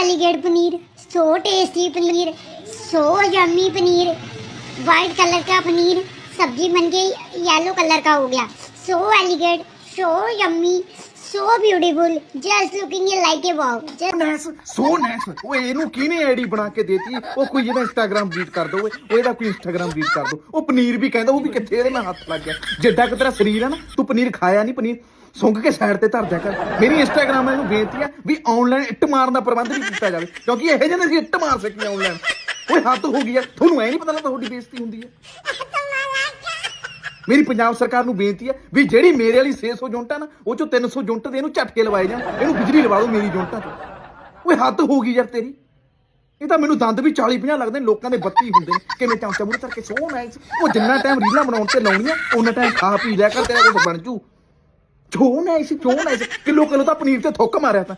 elegant paneer so tasty paneer so yummy paneer white colour का पनीर सब्जी बन के येलो कलर का हो गया so elegant so yummy so beautiful just looking like a wow just nice so nice ਓਏ ਇਹਨੂੰ ਕਿਹਨੇ ਆਈਡੀ ਬਣਾ ਕੇ ਦੇਤੀ ਉਹ ਕੋਈ ਇਹਦਾ ਇੰਸਟਾਗ੍ਰam ਡਿਲੀਟ ਕਰ ਦੋ ਓਏ ਉਹ ਇਹਦਾ ਕੋਈ ਇੰਸਟਾਗ੍ਰam ਡਿਲੀਟ ਕਰ ਦੋ ਉਹ ਪਨੀਰ ਵੀ ਕਹਿੰਦਾ ਉਹ ਵੀ ਕਿੱਥੇ ਇਹਦੇ ਨਾਲ ਹੱਥ ਲੱਗ ਗਿਆ ਜਿੱਡਾ ਕਿ ਤੇਰਾ ਸਰੀਰ ਹੈ ਨਾ ਤੂੰ ਪਨੀਰ ਖਾਇਆ ਨਹੀਂ ਪਨੀਰ ਸੁੰਘ ਕੇ ਸਾਈਡ ਤੇ ਧਰ ਦਿਆ ਕਰ। ਮੇਰੀ ਇੰਸਟਾਗ੍ਰam ਨੂੰ ਬੇਨਤੀ ਹੈ ਵੀ ਆਨਲਾਈਨ ਇੱਟ ਮਾਰਨ ਦਾ ਪ੍ਰਬੰਧ ਵੀ ਕੀਤਾ ਜਾਵੇ, ਕਿਉਂਕਿ ਇਹੋ ਜਿਹੇ ਨੇ ਅਸੀਂ ਇੱਟ ਮਾਰ ਸਕੀਏ ਆਨਲਾਈਨ ਓਏ, ਹੱਦ ਹੋ ਗਈ ਹੈ। ਤੁਹਾਨੂੰ ਐ ਨਹੀਂ ਪਤਾ ਲੱਗਦਾ ਤੁਹਾਡੀ ਬੇਇੱਜ਼ਤੀ ਹੁੰਦੀ ਹੈ? ਮੇਰੀ ਪੰਜਾਬ ਸਰਕਾਰ ਨੂੰ ਬੇਨਤੀ ਹੈ ਵੀ ਜਿਹੜੀ ਮੇਰੇ ਵਾਲੀ 600 ਯੂਨਿਟ ਆ ਨਾ, ਉਹ ਚੋਂ 300 ਯੂਨਿਟ ਦੇ ਇਹਨੂੰ ਝਟਕੇ ਲਵਾਏ ਜਾਣ। ਇਹਨੂੰ ਬਿਜਲੀ ਲਵਾ ਦਿਓ ਮੇਰੀ ਯੂਨਿਟਾਂ ਤੋਂ ਓਏ, ਹੱਦ ਹੋ ਗਈ ਯਾਰ ਤੇਰੀ। ਇਹ ਤਾਂ ਮੈਨੂੰ ਦੰਦ ਵੀ 40 50 ਲੱਗਦੇ ਨੇ, ਲੋਕਾਂ ਦੇ 32 ਹੁੰਦੇ ਨੇ। ਕਿਵੇਂ ਚਮਚਾ ਮੂਰੇ ਧਰ ਕੇ ਸੋ ਨਾਈਸ ਉਹ ਜਿੰਨਾ ਟਾਈਮ ਰੀਲਾਂ ਬਣਾਉਣ ਤੇ ਲਾਉਣੀਆਂ ਉਹਨਾਂ ਟਾਈਮ ਖਾ ਪੀ ਲਿਆ ਕਰ, ਤੇਰਾ ਕੁਝ ਬਣ ਜੂ। ਛੋ ਨਾਈਸ ਛੋ ਨਾਈਸ ਕਿਲੋ ਕਿਲੋ ਤਾਂ ਪਨੀਰ ਤੇ ਥੁੱਕ ਮਾਰਿਆ ਤਾਂ